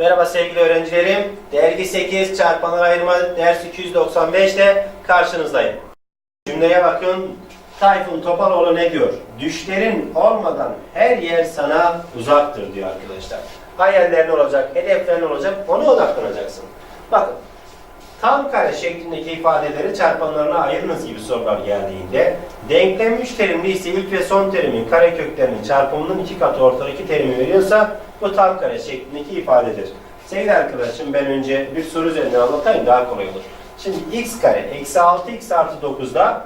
Merhaba sevgili öğrencilerim. Dergi 8 çarpanlar ayırma ders 295 ile karşınızdayım. Cümleye bakın. Tayfun Topaloğlu ne diyor? Düşlerin olmadan her yer sana uzaktır diyor arkadaşlar. Hayallerin olacak, hedeflerin olacak, ona odaklanacaksın. Bakın, tam kare şeklindeki ifadeleri çarpanlarına ayırınız gibi sorular geldiğinde denklem 3 terimli ise ilk ve son terimin kare köklerinin çarpımının iki katı ortadaki terimi veriyorsa bu tam kare şeklindeki ifadedir. Sevgili arkadaşım ben önce bir soru üzerinden anlatayım daha kolay olur. Şimdi x kare eksi 6x artı 9'da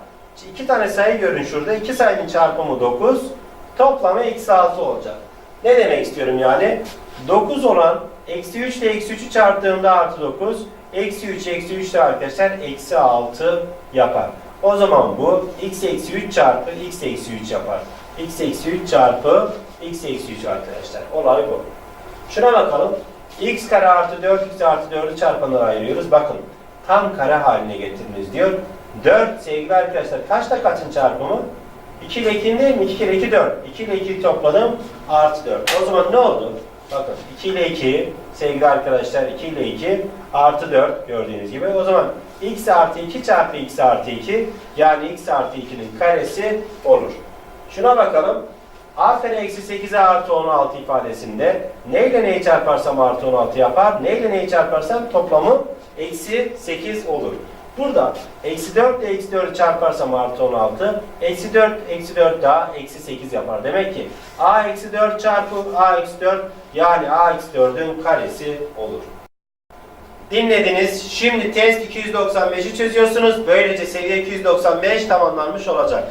iki tane sayı görün şurada. iki sayının çarpımı 9 toplamı eksi 6 olacak. Ne demek istiyorum yani? 9 olan eksi 3 ile eksi 3'ü çarptığımda artı 9 eksi 3 eksi 3 de arkadaşlar eksi 6 yapar. O zaman bu x eksi 3 çarpı x eksi 3 yapar. x eksi 3 çarpı x eksi 3 arkadaşlar. Olay bu. Şuna bakalım. x kare artı 4x artı 4'ü çarpanlara ayırıyoruz. Bakın tam kare haline getiriniz diyor. 4 sevgili arkadaşlar kaçta kaçın çarpımı? 2 ile 2'nin değil mi? 2 kere 2 4. 2 ile 2'yi topladım artı 4. O zaman ne oldu? Bakın 2 ile 2 sevgili arkadaşlar 2 ile 2 artı 4 gördüğünüz gibi. O zaman x artı 2 çarpı x artı 2 yani x artı 2'nin karesi olur. Şuna bakalım. a kare eksi 8'e artı 16 ifadesinde neyle neyi çarparsam artı 16 yapar. Neyle neyi çarparsam toplamı eksi 8 olur. Burada eksi 4 ile eksi 4'ü çarparsam artı 16. Eksi 4 eksi 4 daha eksi 8 yapar. Demek ki a eksi 4 çarpı a eksi 4 yani a eksi 4'ün karesi olur. Dinlediniz. Şimdi test 295'i çözüyorsunuz. Böylece seviye 295 tamamlanmış olacak.